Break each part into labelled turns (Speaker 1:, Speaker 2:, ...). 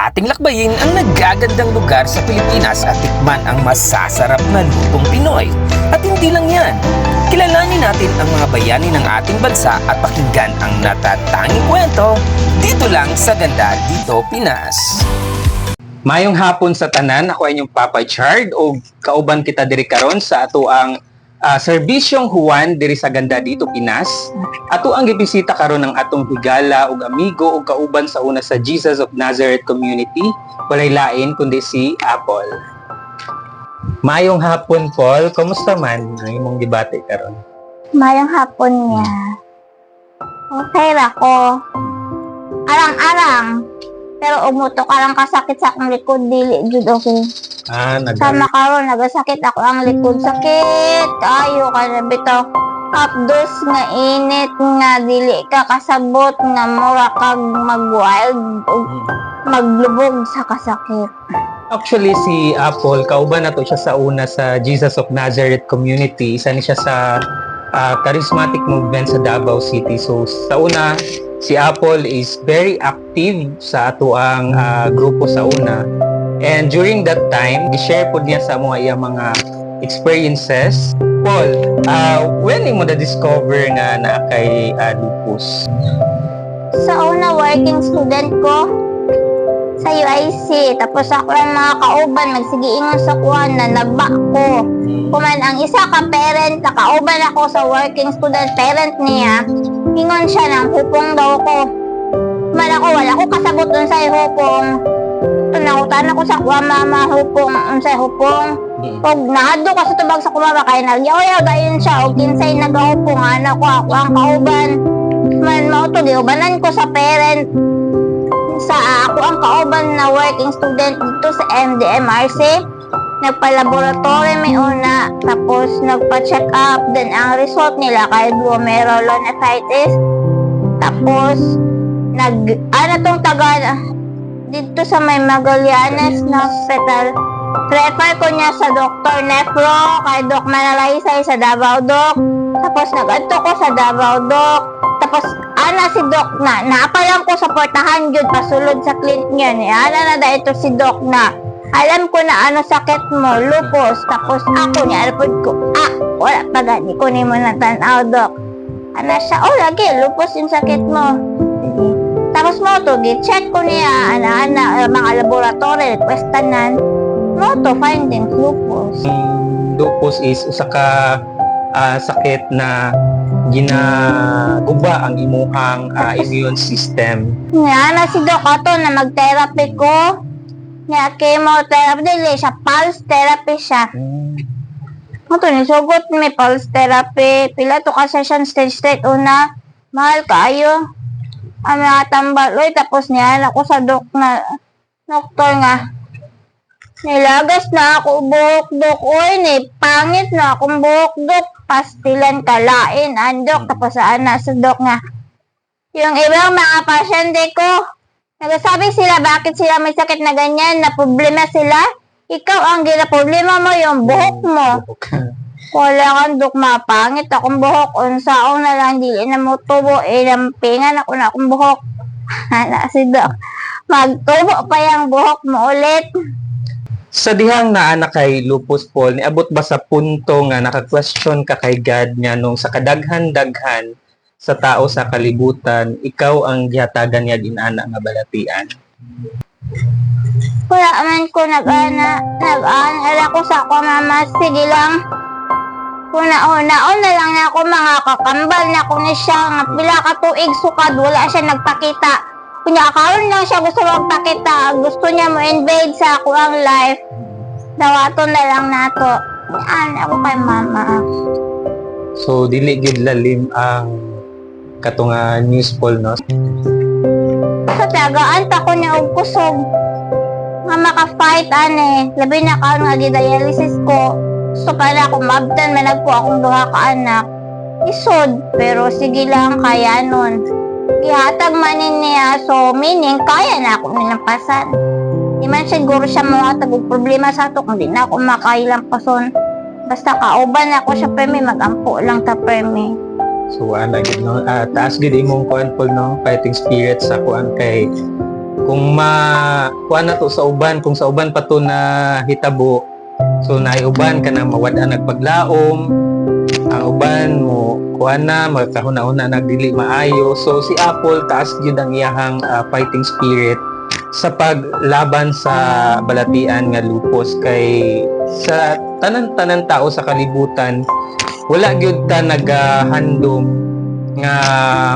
Speaker 1: Ating lakbayin ang nagagandang lugar sa Pilipinas at tikman ang masasarap na lutong Pinoy. At hindi lang yan, kilalanin natin ang mga bayani ng ating bansa at pakinggan ang natatanging kwento dito lang sa Ganda Dito Pinas. Mayong hapon sa tanan, ako ay inyong Papa Chard o kauban kita diri karon sa ato ang ah, serbisyong Juan diri sa Ganda Dito Pinas. Ato ang gibisita karon ng atong higala ug amigo ug kauban sa una sa Jesus of Nazareth Community, walay lain kundi si Apple. Mayong hapon, Paul. Kumusta man ang imong debate karon?
Speaker 2: Mayang hapon niya. Okay ra ko. Arang-arang. Pero umutok arang kasakit sa akong likod dili jud okay.
Speaker 1: Ah, nag
Speaker 2: Sama karon nagasakit ako ang likod sakit. Ayo ka na bitaw. Updos nga init nga dili ka kasabot nga mura kag mag-wild ug maglubog sa kasakit.
Speaker 1: Actually, si Apple, kauban na to siya sa una sa Jesus of Nazareth community. Isa ni siya sa ah, charismatic movement sa Davao City. So, sa una, si Apple is very active sa ato ang ah, grupo sa una. And during that time, gi-share po niya sa mga iyang mga experiences. Paul, ah, when mo na-discover nga na kay ah, lupus?
Speaker 2: Sa una working student ko sa UIC. Tapos ako ang mga kauban nagsigiingon sa kuhan na naba ko. Kuman ang isa ka parent, nakauban ako sa working student parent niya, ingon siya ng hupong daw ko. Man ako, wala ko kasabot dun sa hupong. Tunakutan ako sa kuha mama hupong, unsay hupong. Pag naado ka sa tubag sa kumama, kaya nagyaw-yaw dayon siya, o kinsay nagahupong, anak ko, ako ang kauban. Man, mao to, giubanan ko sa parent. Sa ako ang kauban na working student dito sa MDMRC nagpa-laboratory may una, tapos nagpa-check up, then ang result nila kay glomerulonephritis. Tapos, nag, ano tong taga, dito sa may Magallanes na hospital, refer ko niya sa Dr. Nefro, kay Doc Manalaysay sa Davao Doc. Tapos nag-adto ko sa Davao Doc. Tapos, ana si Doc na, naapalam ko sa portahan yun, pasulod sa clinic niya. Ni, ana na da si Doc na, alam ko na ano sakit mo, lupus. Tapos ako niya, alapod ko, ah, wala pa gani ko ni mo na tanaw, Doc. Ano siya, oh, lagi, lupus yung sakit mo. Sige. Tapos mo to, check ko niya, ana, ana, eh, mga laboratory, requestanan. Mo to, findings, lupus.
Speaker 1: Ang lupus is usa ka ah, sakit na ginaguba ang imuhang ah, immune system.
Speaker 2: Nga na si Doc ato na mag-therapy ko. Nga chemotherapy, dili siya, pulse therapy siya. Ato ni sugot may pulse therapy. Pila to ka session stage state una. Mahal kayo. Ang mga tambaloy tapos niyan ako sa doc na doktor nga. Nilagas na ako buhok dok. Uy, ni pangit na akong buhok dok. Pastilan kalain andok tapos saan na sa doc nga. Yung ibang mga pasyente ko, nagsasabi sila bakit sila may sakit na ganyan, na problema sila. Ikaw ang gina problema mo yung buhok mo. Wala kang duk mapangit akong buhok. Unsaon na lang dili na mo tubo. Eh, lampingan ako na akong buhok. Hala si Dok. Magtubo pa yung buhok mo ulit.
Speaker 1: Sa dihang na kay lupus Paul, niabot ba sa punto nga naka-question ka kay God nga nung sa kadaghan-daghan sa tao sa kalibutan, ikaw ang gihatagan niya dinana nga balatian.
Speaker 2: Wala man ko nag-ana, nag-ana ko sa ako mama. Sige lang. Una-una, una lang na ako mga kakambal na ko ni siya. Nga pila ka tuig sukad, wala siya nagpakita. Kunya karon lang siya gusto magpakita. Gusto niya mo invade sa ako ang life. Dawato na lang nato. Ano ako kay mama.
Speaker 1: So dili gid lalim ang katunga news Paul no.
Speaker 2: Sa tagaan ta ko niya og kusog. Nga maka-fight ane. Labi na kaon nga dialysis ko. So para ako mabtan man nagpo akong duha ka anak. Isod, pero sige lang kaya nun. Gihatag manin niya, so meaning kaya na ako nilampasan. Di man siguro siya mga tagog problema sa ato kung di na ako makailampason. Basta kauban ako sa premi, magampo lang ta premi.
Speaker 1: So ana gid no, ah, taas gid imong kuan Paul no, fighting spirit sa kuan kay kung ma kuha na to sa uban kung sa uban pa to na hitabo so naiuban ka na mawada nagpaglaom ang uban mo kuha na magkahuna-una nagdili maayo. So si Apple taas gyud ang iyahang ah, fighting spirit sa paglaban sa balatian nga lupus kay sa tanan-tanan tao sa kalibutan wala gyud ta nagahandom nga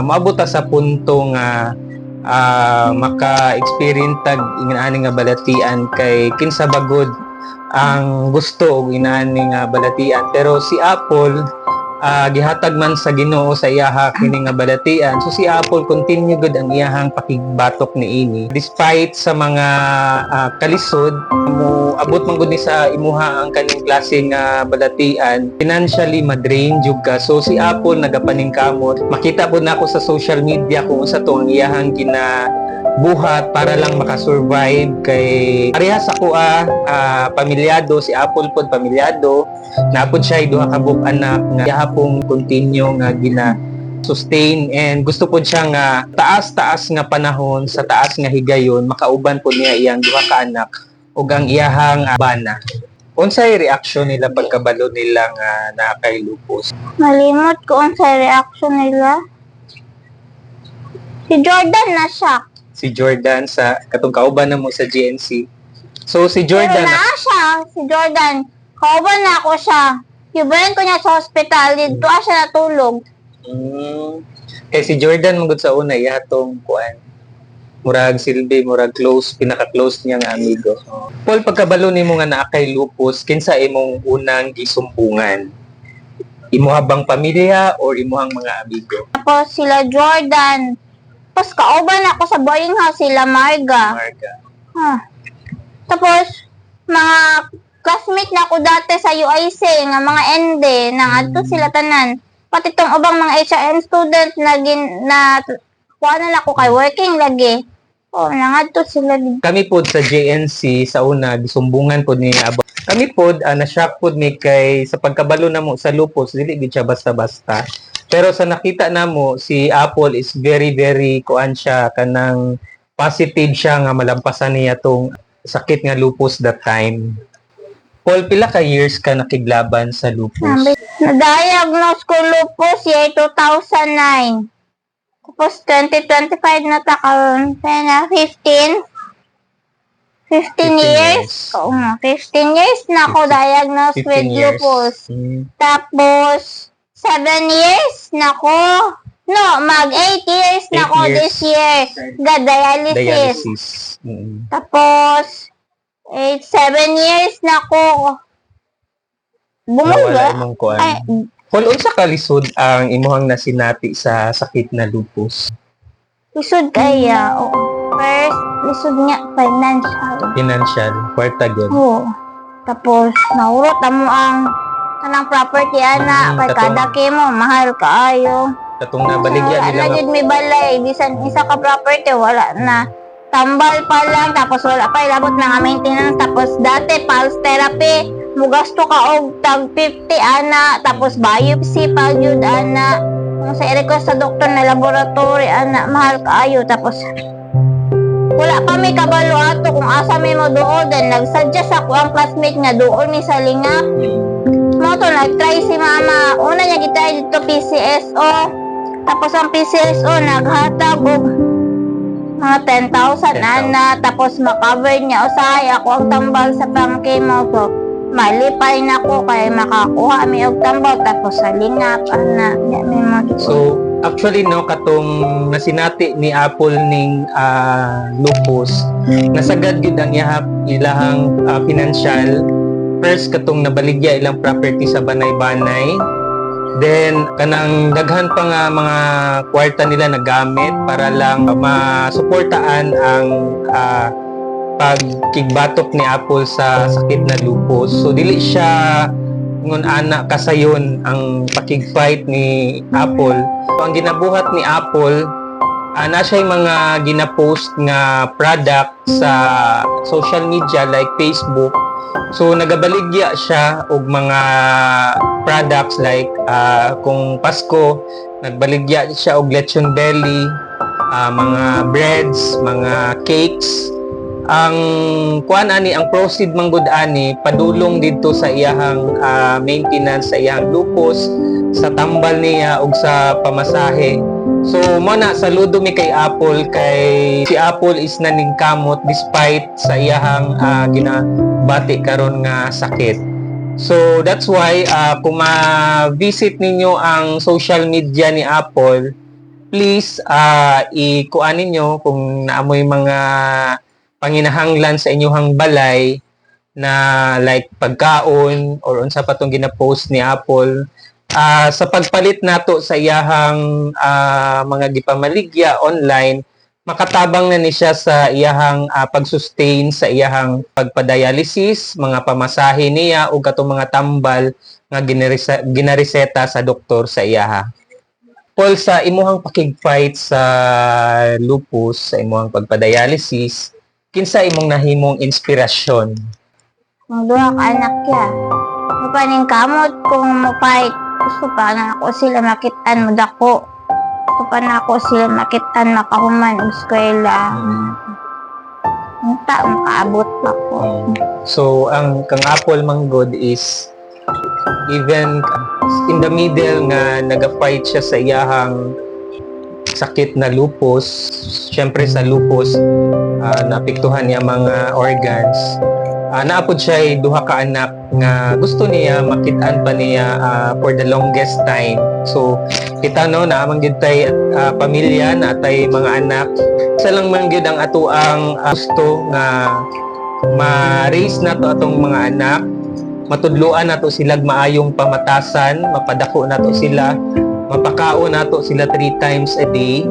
Speaker 1: maabot sa punto nga ah, maka-experience tag inaani nga balatian. Kay kinsa bagod ang gusto og inaani nga balatian. Pero si Apple ah, gihatag man sa Ginoo sa iyaha kini nga balatian. So si Apple continue gud ang iyahang pakigbatok ni ini. Despite sa mga ah, kalisod mo abot man gud ni sa imuha ang kaning klase nga balatian financially madrain jud ka. So si Apple nagapaningkamot. Makita po na ako sa social media kung sa to ang iyahang gina buhat para lang makasurvive kay parehas ako ah, ah, pamilyado si Apple pod pamilyado napod siya duha ka anak nga gihapon continue nga gina sustain and gusto po siya nga taas-taas nga panahon sa taas nga higayon makauban po niya iyang duha ka anak ug ang iyahang ah, bana unsay reaction nila pagkabalo nila nga naa kay lupus
Speaker 2: Malimot ko ang sa reaction nila. Si Jordan na siya.
Speaker 1: Si Jordan sa katong kauban na mo sa GNC so si
Speaker 2: Pero
Speaker 1: Jordan
Speaker 2: na siya, si Jordan. Kauban na ako siya. Yubayan ko niya sa hospital. Dito siya natulog.
Speaker 1: Mm. Kay si Jordan mangod sa una ihatong kuan. Murag silbi, murag close, pinaka-close niya nga amigo. Paul, pagkabalo nimo nga naa kay lupus, kinsa imong unang gisumpungan? Imuha bang pamilya or imuhang mga amigo?
Speaker 2: Tapos sila Jordan. Tapos kauban ako sa boarding house sila Marga.
Speaker 1: Marga.
Speaker 2: Huh. Tapos, mga classmate na ako dati sa UIC, nga mga ende, nang adto sila tanan. Pati tong ubang mga HRM student na gin, na kuha na ako kay working lagi. Oh, nangadto sila.
Speaker 1: Kami pod sa JNC sa una gisumbungan pod ni Abo. Kami pod uh, na-shock pod mi kay sa pagkabalo namo sa lupus dili gid siya basta-basta. Pero sa nakita namo si Apple is very very kuan siya kanang positive siya nga malampasan niya tong sakit nga lupus that time. Paul, pila ka years ka nakiglaban sa lupus?
Speaker 2: Na-diagnose ko lupus year 2009. Tapos 2025 na ta karon. Na 15. 15
Speaker 1: 15
Speaker 2: years. Oo nga, 15 years na ako diagnosed
Speaker 1: 15
Speaker 2: with
Speaker 1: years.
Speaker 2: lupus.
Speaker 1: Mm.
Speaker 2: Tapos, 7 years na ko. No, mag 8 years na
Speaker 1: Eight
Speaker 2: ko
Speaker 1: years.
Speaker 2: this year. Ga dialysis.
Speaker 1: Dialysis. Mm.
Speaker 2: Tapos, 8, 7 years na ko.
Speaker 1: Nawala
Speaker 2: Bumuga.
Speaker 1: imong kuan.
Speaker 2: Ay,
Speaker 1: Paul, unsa ka lisod ang imuhang nasinati sa sakit na lupus?
Speaker 2: lisod kaya. Oo. First, lisod niya financial.
Speaker 1: Financial, kwarta gyud.
Speaker 2: Oo. Tapos, naurot na mo ang kanang property ana
Speaker 1: Mm,
Speaker 2: kay
Speaker 1: katong-
Speaker 2: kada kimo mahal kaayo.
Speaker 1: Katong nabaligya
Speaker 2: wala
Speaker 1: nila
Speaker 2: na
Speaker 1: nga
Speaker 2: jud may balay bisan isa ka property wala na. Tambal pa lang tapos wala pa ilabot na nga maintenance tapos dati pulse therapy mugasto ka og tag 50 ana tapos biopsy pa jud ana. Kung sa i-request sa doktor na laboratory ana mahal kaayo tapos wala pa may kabalo ato kung asa may mo doon then nagsuggest ako ang classmate nga doon mi sa lingap mo to nag-try si mama. Una niya gitry dito PCSO tapos ang PCSO naghatag og mga 10,000 ana. Tapos makover niya. Usahay ako ang tambal sa pang-chemo so malipay na ko kay makakuha mi og tambal. Tapos sa lingap ana. Niya may mo
Speaker 1: So, actually no katong nasinati ni Apple ning ah, lupus, nasagad gid ang ihap ilahang ah, financial first katong nabaligya ilang property sa banay-banay Then, kanang daghan pa nga mga kwarta nila na gamit para lang masuportaan ang ah, pagkigbatok ni Apple sa sakit na lupus. So, dili siya ngun ana kasayon ang pakigfight ni Apple. So, ang ginabuhat ni Apple, uh, na siya mga ginapost nga product sa social media like Facebook. So nagabaligya siya og mga products like ah, kung Pasko, nagbaligya siya og lechon belly, ah, mga breads, mga cakes. Ang kuan ani ang proceed man gud ani padulong didto sa iyahang ah, maintenance sa iyang lupus, sa tambal niya ug sa pamasahe. So mo na saludo mi kay Apple kay si Apple is naningkamot despite sa iyahang ah, ginabati karon nga sakit. So that's why uh, kung ma-visit ninyo ang social media ni Apple, please uh, ikuan ninyo kung naamoy mga panginahanglan sa inyong balay na like pagkaon or unsa pa tong gina-post ni Apple Ah, sa pagpalit nato sa iyahang ah, mga gipamaligya online makatabang na ni siya sa iyahang ah, pag-sustain sa iyahang pagpadialysis, mga pamasahe niya o katong mga tambal nga ginarisa- ginareseta sa doktor sa iyaha. Paul, sa imuhang pakig-fight sa lupus, sa imuhang pagpadialysis, kinsa imong nahimong inspirasyon?
Speaker 2: Ka anak ya. Mapaning kamot kung mo-fight. Gusto pa na ako sila makitaan mo dako. Gusto pa na ako sila makitaan makahuman og eskwela. Ang taong kaabot pa ko.
Speaker 1: So, ang kang Apple Manggod is even in the middle nga nag-fight siya sa iyahang sakit na lupus. Siyempre sa lupus, ah, napiktuhan niya mga organs. Uh, naapod siya ay duha ka anak nga gusto niya makitaan pa niya ah, for the longest time. So, kita no na amang gid tay ah, pamilya na tay mga anak. Sa lang man gid ang ato ang ah, gusto nga ma-raise na to atong mga anak matudluan nato sila maayong pamatasan mapadako nato sila mapakaon nato sila three times a day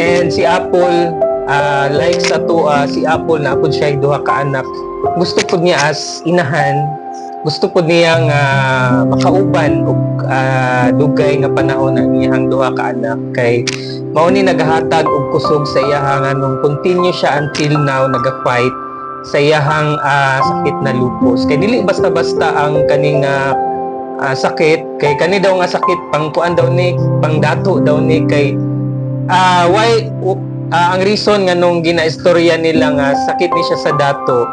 Speaker 1: and si Apple ah, like sa to ah, si Apple na apod siya duha ka anak. Gusto pud niya as inahan. Gusto pud niya nga makauban og ah, dugay nga panahon ang iyang duha ka anak. Kay mao ni nagahatag og kusog sa iyahang anong continue siya until now naga-fight sa iyahang ah, sakit na lupus. Kay dili basta-basta ang kaning ah, ah, sakit. Kay kani daw nga sakit pang kuan daw ni pang dato daw ni kay ah why u- ah, ang reason nga nung ginaistorya nila nga sakit ni siya sa dato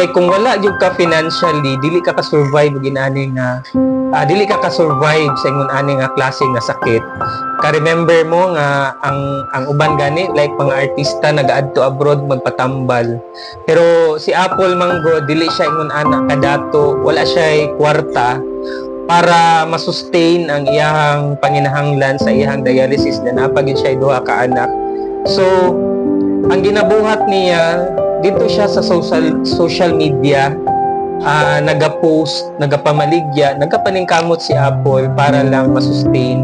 Speaker 1: kay kung wala gyud ka financially dili ka ka-survive ginani nga ah, dili ka ka-survive sa ingon ani nga klase nga sakit. Ka remember mo nga ang ang uban gani like mga artista nagaadto abroad magpatambal. Pero si Apple Mango dili siya ingon ana kadato wala siya kwarta para masustain ang iyahang panginahanglan sa iyahang dialysis na napagin siya duha ka anak so ang ginabuhat niya dito siya sa social social media ah nagapost, nagapamaligya, nagapaningkamot si Apple para lang masustain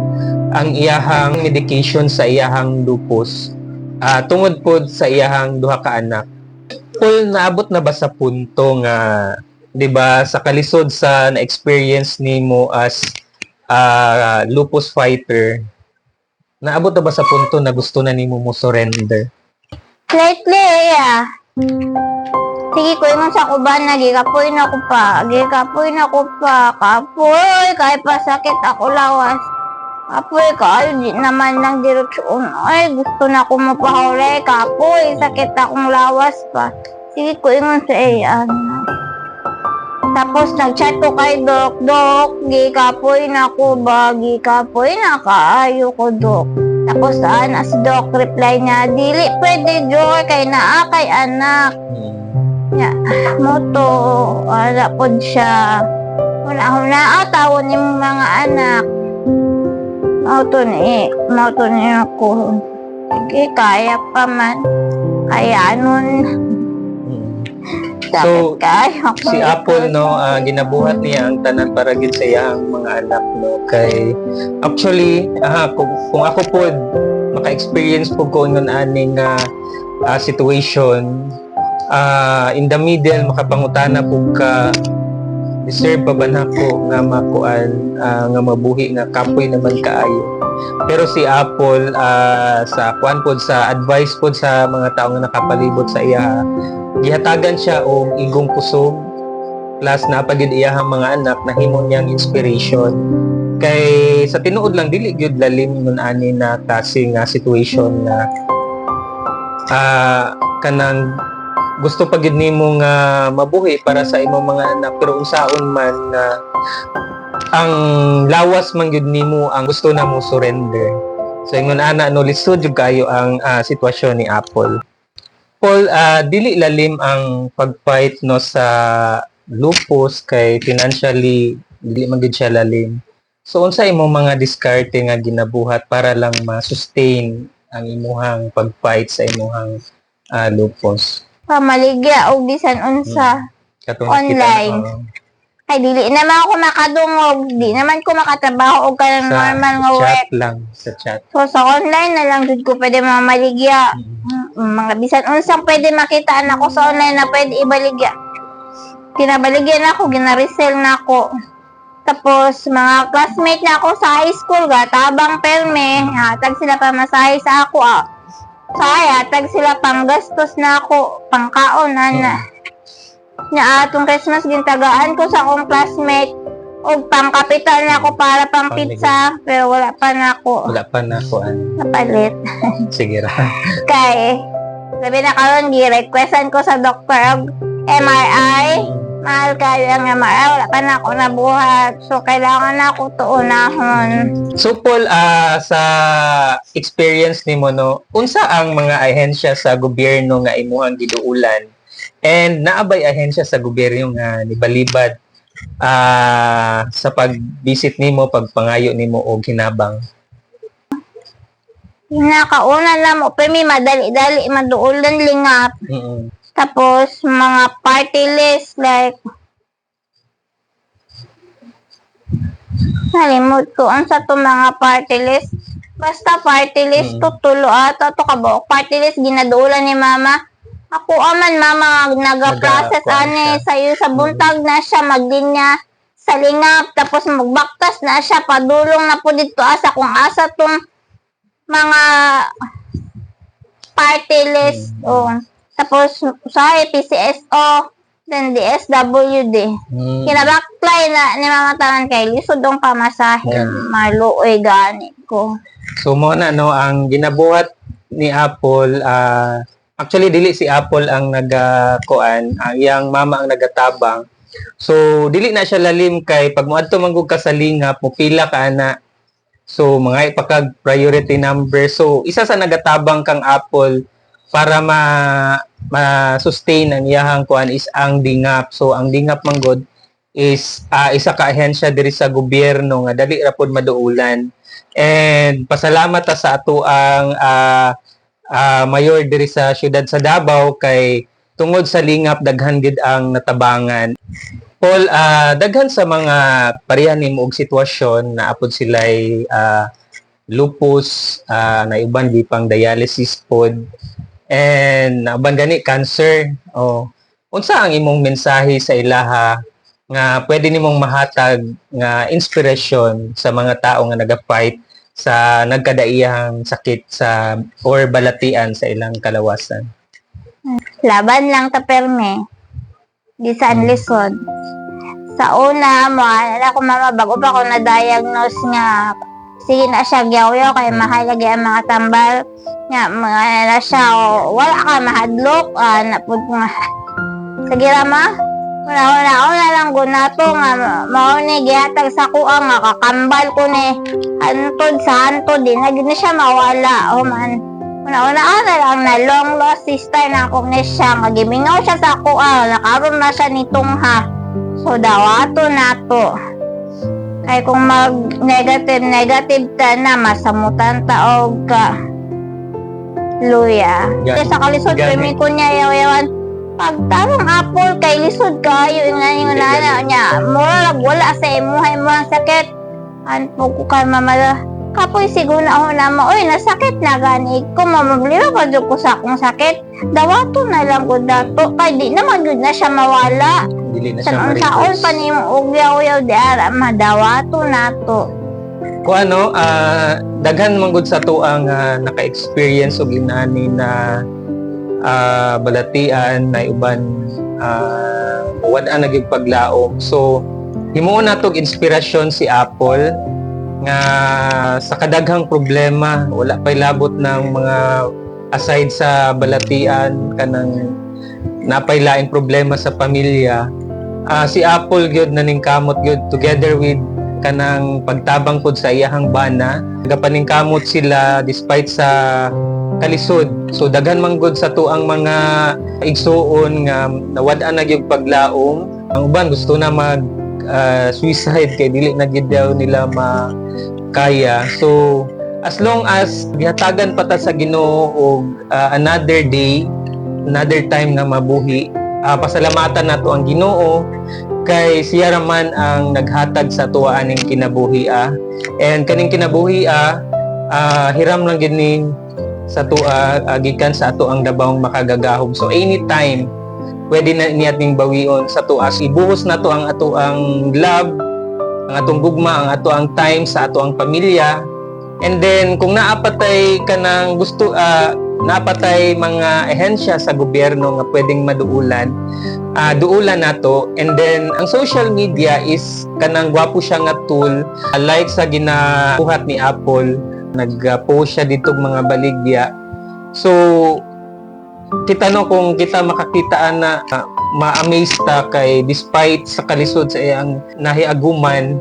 Speaker 1: ang iyahang medication sa iyahang lupus. Ah tungod pod sa iyahang duha ka anak. Paul, naabot na ba sa punto nga 'di ba sa kalisod sa na-experience nimo as ah, lupus fighter? Naabot na ba sa punto na gusto na nimo mo surrender?
Speaker 2: Lately, yeah. Sige ko mo sa kuban na gikapoy na ko pa. Gikapoy na ko pa. Kapoy, kahit pa sakit ako lawas. Kapoy, kayo di naman ng direksyon. Ay, gusto na ko mapahuli. Kapoy, sakit akong lawas pa. Sige ko ingon sa iyan. Tapos nag-chat ko kay Dok, Dok, gikapoy na ko ba? Gikapoy na kaayo ko, Dok. Tapos saan as Dok reply niya, dili pwede Joy kay naa kay anak. Ya, moto, wala po siya. Wala ako na tawon ni mga anak. Mauto ni, mauto ni ako. Sige, kaya pa man. Kaya nun,
Speaker 1: So,
Speaker 2: ko.
Speaker 1: si Apple no ah, ginabuhat niya ang tanan para gid sa iyang mga anak no kay actually aha kung, kung ako po maka-experience po ko ngun aning nga ah, situation ah, in the middle makapangutana po ka deserve pa ba nako nga makuan ah, nga mabuhi nga kapoy naman kaayo pero si Apple ah, sa kuan pod sa advice pod sa mga tao nga nakapalibot sa iya gihatagan siya og igong kusog plus napagid iyahang mga anak na himo niyang inspiration. Kay sa tinuod lang dili gyud lalim nun ani na klase nga situation na ah kanang gusto pa gyud nimo nga mabuhi para sa imong mga anak. Pero unsaon man na ang lawas man gyud nimo ang gusto na mo surrender. So ingon ana no lisod jud kayo ang ah, sitwasyon ni Apple Paul ah, dili lalim ang pagfight no sa lupus kay financially dili man siya lalim So unsa imong mga diskarte nga ginabuhat para lang ma-sustain ang imuhang pag-fight sa imuhang ah, lupus?
Speaker 2: Pamaligya o bisan unsa.
Speaker 1: Katong
Speaker 2: Online.
Speaker 1: nakita na,
Speaker 2: Ay, dili naman ako makadungog. Di naman ko makatrabaho o kanang
Speaker 1: sa
Speaker 2: normal nga work.
Speaker 1: chat lang, sa chat.
Speaker 2: So, sa online na lang jud ko pwede mamaligya.
Speaker 1: Mm.
Speaker 2: Mm, Mga bisan unsang pwede makita ako sa online na pwede ibaligya. Kinabaligyan ako, ginaresell na ako. Tapos, mga classmate na ako sa high school ga, tabang perme, hatag sila pa masahe sa ako ah. Sa hatag sila pang gastos na ako, pangkaon na na. Nya atong Christmas gintagaan ko sa akong classmate og pang kapital na ako para pang pizza, pero wala pa na ako
Speaker 1: Wala pa na ko ano.
Speaker 2: napalit.
Speaker 1: Sige ra.
Speaker 2: Kay, sabi na karon gi-requestan ko sa doktor og MRI. Mahal kayo ang MRI, wala pa na ako nabuhat. So, kailangan na ako tuunahon.
Speaker 1: So Paul, ah, sa experience nimo no, unsa ang mga ahensya sa gobyerno nga imuhang giduulan? And naabay ahensya sa gobyerno nga nibalibad ah, sa pag-visit nimo, pagpangayo nimo og hinabang?
Speaker 2: Nakauna na mo, pero may madali-dali, maduulan lingap.
Speaker 1: Mm.
Speaker 2: Tapos, mga party list, like, Nalimot ko, ang sa to mga party list. Basta party list,
Speaker 1: Mm.
Speaker 2: tutulo ata to kabuok. Party list, ginadulan ni mama. Ako aman, mama, nag-process
Speaker 1: Nagakuan
Speaker 2: ani sa'yo sa buntag na siya, magdinya sa lingap, tapos magbaktas na siya, padulong na po dito asa kung asa tong mga party list. Oh. Tapos, sa PCSO, then DSWD.
Speaker 1: Mm.
Speaker 2: Kinabaklay na ni mga tanan kay lisod dong pamasahe
Speaker 1: Gani.
Speaker 2: maluoy gani ko.
Speaker 1: So mo na no ang ginabuhat ni Apple ah, actually dili si Apple ang nagakuan ang iyang mama ang nagatabang. So dili na siya lalim kay pag moadto man ka sa lingap mo pila ka ana. So mga ipakag priority number. So isa sa nagatabang kang Apple para ma ma-sustain ang iyahang kuan is ang dingap. So ang dingap man gud is ah, isa ka ahensya diri sa gobyerno nga dali ra pod maduulan. And pasalamat ta sa ato ang ah, ah, mayor diri sa syudad sa Davao kay tungod sa lingap daghan gid ang natabangan. Paul, ah, daghan sa mga parehan nimo og sitwasyon na apod sila'y ah, lupus, ah, na iban di pang dialysis pod and nauban gani cancer. Oh. Unsa ang imong mensahe sa ilaha nga pwede nimong mahatag nga inspirasyon sa mga tao nga naga-fight sa nagkadaiyang sakit sa or balatian sa ilang kalawasan.
Speaker 2: Laban lang ta perme. Bisan lisod. Sa una mo, ala ko mama bago pa ako na-diagnose nga sige na siya gyaw kay mahal lagi ang mga tambal nga mga na siya o, wala ka mahadlok ah, na pud nga sige ra ma wala wala wala lang gunato nga mao ni gihatag sa kuha nga kakambal ko ni antod sa antod din. Na na siya mawala o man. Una-una ana lang na long lost sister na akong ni siya nga gimingaw siya sa kuha nakaroon na siya nitong ha. So dawato na to. Kay kung mag negative negative ta na masamutan ta og ka. Luya. Kaya sa kalisod kami ko niya yaw-yawan pagtarong apple kay lisod kayo
Speaker 1: Gani.
Speaker 2: nana niya. Mura lang wala sa imuhay mo ang sakit. Ano ko kay mamala. Kapoy siguro na ako na mo. Oy nasakit na gani. Ko mamablira pa dyan ko sa akong sakit. Dawato na lang ko dato. Kay di naman yun na siya mawala.
Speaker 1: Dili na
Speaker 2: sa
Speaker 1: siya
Speaker 2: unsaon
Speaker 1: ma-reverse.
Speaker 2: pa ni mo ugyaw-yaw di ara madawato nato
Speaker 1: Kung ano, ah, daghan man gud sa to ang ah, naka-experience og inani na ah, balatian na uban uh, wala na gyud paglaom. So himuon na tog inspirasyon si Apple nga sa kadaghang problema wala pay labot ng mga aside sa balatian kanang napay laing problema sa pamilya ah, si Apple gyud naningkamot gyud together with kanang pagtabang pod sa iyahang bana nagapaningkamot sila despite sa kalisod. So daghan man gud sa tuang mga igsuon nga nawad-an na gyud paglaom ang uban gusto na mag ah, suicide kay dili na gyud daw nila makaya. So as long as gihatagan pa ta sa Ginoo og ah, another day another time nga mabuhi ah, pasalamatan nato ang Ginoo kay siya raman ang naghatag sa tuwa aning kinabuhi ah. and kaning kinabuhi ah, ah, hiram lang gid ni sa tuwa ah, gikan sa ato ang dabawng makagagahom. So anytime pwede na niya ning bawion sa tuwa ibuhos na to ang ato ang love ang atong gugma ang ato ang time sa ato ang pamilya. And then kung naapatay kanang gusto ah, naapatay mga ehensya sa gobyerno nga pwedeng maduulan ah duulan nato and then ang social media is kanang gwapo siya nga tool Ah, like sa ginabuhat ni Apple nag-post siya dito mga baligya. So kita no kung kita makakitaan na ah, ma-amaze ta kay despite sa kalisod sa iyang nahiaguman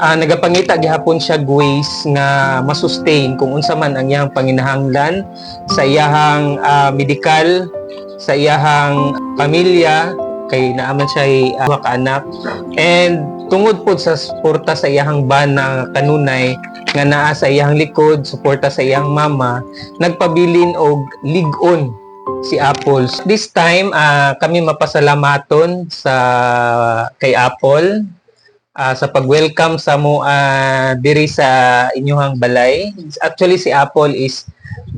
Speaker 1: ah, nagapangita gihapon siya ways nga masustain kung unsa man ang iyang panginahanglan sa iyahang ah, medical sa iyahang pamilya kay naaman siya uh, ka anak and tungod po sa suporta sa iyahang bana kanunay nga naa sa iyahang likod suporta sa iyang mama nagpabilin og ligon si Apple. This time, ah, kami mapasalamaton sa kay Apple ah, sa pag-welcome sa mo ah, diri sa inyong balay. Actually, si Apple is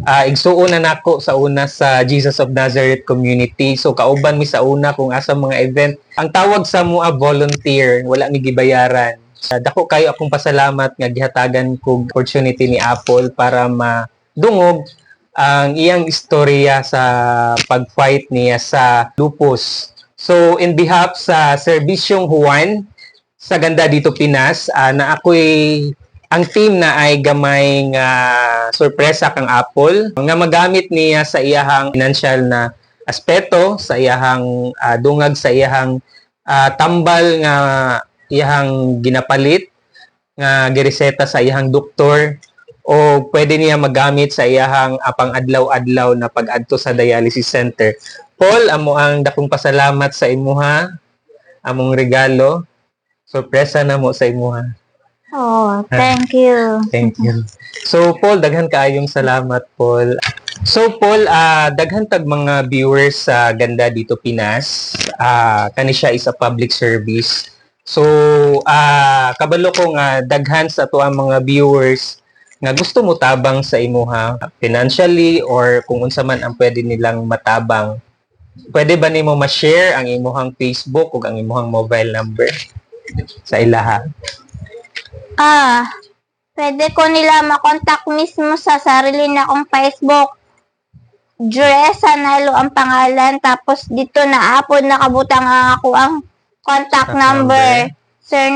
Speaker 1: ah, igsuon na nako sa una sa Jesus of Nazareth community. So, kauban mi sa una kung asa mga event. Ang tawag sa mo ah, volunteer, wala mi gibayaran. Ah, dako kayo akong pasalamat nga gihatagan kog opportunity ni Apple para madungog ang iyang istorya sa pag-fight niya sa lupus. So, in behalf sa Servisyong Juan sa Ganda dito Pinas, ah, na ako'y ang team na ay gamay nga sorpresa kang Apple nga magamit niya sa iyahang financial na aspeto sa iyahang ah, dungag sa iyahang ah, tambal nga iyahang ginapalit nga gireseta sa iyahang doktor o pwede niya magamit sa iyahang apang adlaw-adlaw na pag-adto sa dialysis center. Paul, amo ang dakong pasalamat sa imuha, among regalo. Sorpresa na mo sa imuha.
Speaker 2: Oh, thank you.
Speaker 1: Thank you. So, Paul, daghan kaayong salamat, Paul. So, Paul, ah daghan tag mga viewers sa Ganda dito Pinas. Ah kani siya is a public service. So, ah kabalo ko nga daghan sa ato ang mga viewers nga gusto mo tabang sa imuha financially or kung unsa man ang pwede nilang matabang. Pwede ba nimo ma-share ang imuhang Facebook ug ang imuhang mobile number sa ilaha?
Speaker 2: Ah, pwede ko nila makontak mismo sa sarili na kong Facebook. Juresa Nalo ang pangalan. Tapos dito na apod nakabutang ang ako ang contact number. Sir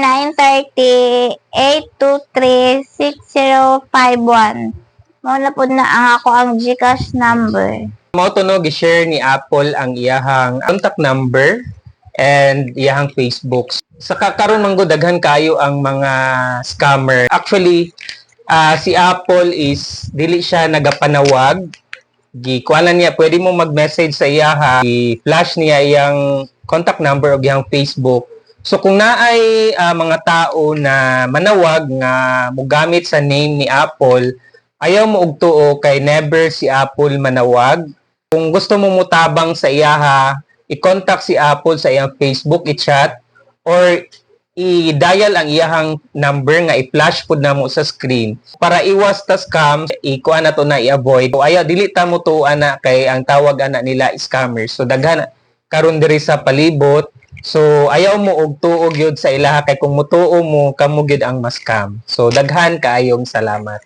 Speaker 2: 930-823-6051. Muna po na ang ako ang Gcash number.
Speaker 1: Mao to no gi-share ni Apple ang iyahang contact number and iyahang Facebook. Sa kakaron man daghan kayo ang mga scammer. Actually, ah, si Apple is dili siya nagapanawag. Gikuanan niya, pwede mo mag-message sa iyaha, i-flash niya iyang contact number o iyang Facebook. So kung naay ah, mga tao na manawag nga mogamit sa name ni Apple, ayaw mo og tuo kay never si Apple manawag. Kung gusto mo mutabang sa iyaha, i-contact si Apple sa iyang Facebook, i-chat, or i-dial ang iyahang number nga i-flash pud na mo sa screen. Para iwas ta scam ikuha na to na i-avoid. O ayaw dili ta mo to ana kay ang tawag ana nila scammers. So daghan karon diri sa palibot. So ayaw mo og tuog yun sa ilaha kay kung mutuo mo kamo gyud ang mas scam so daghan kaayong salamat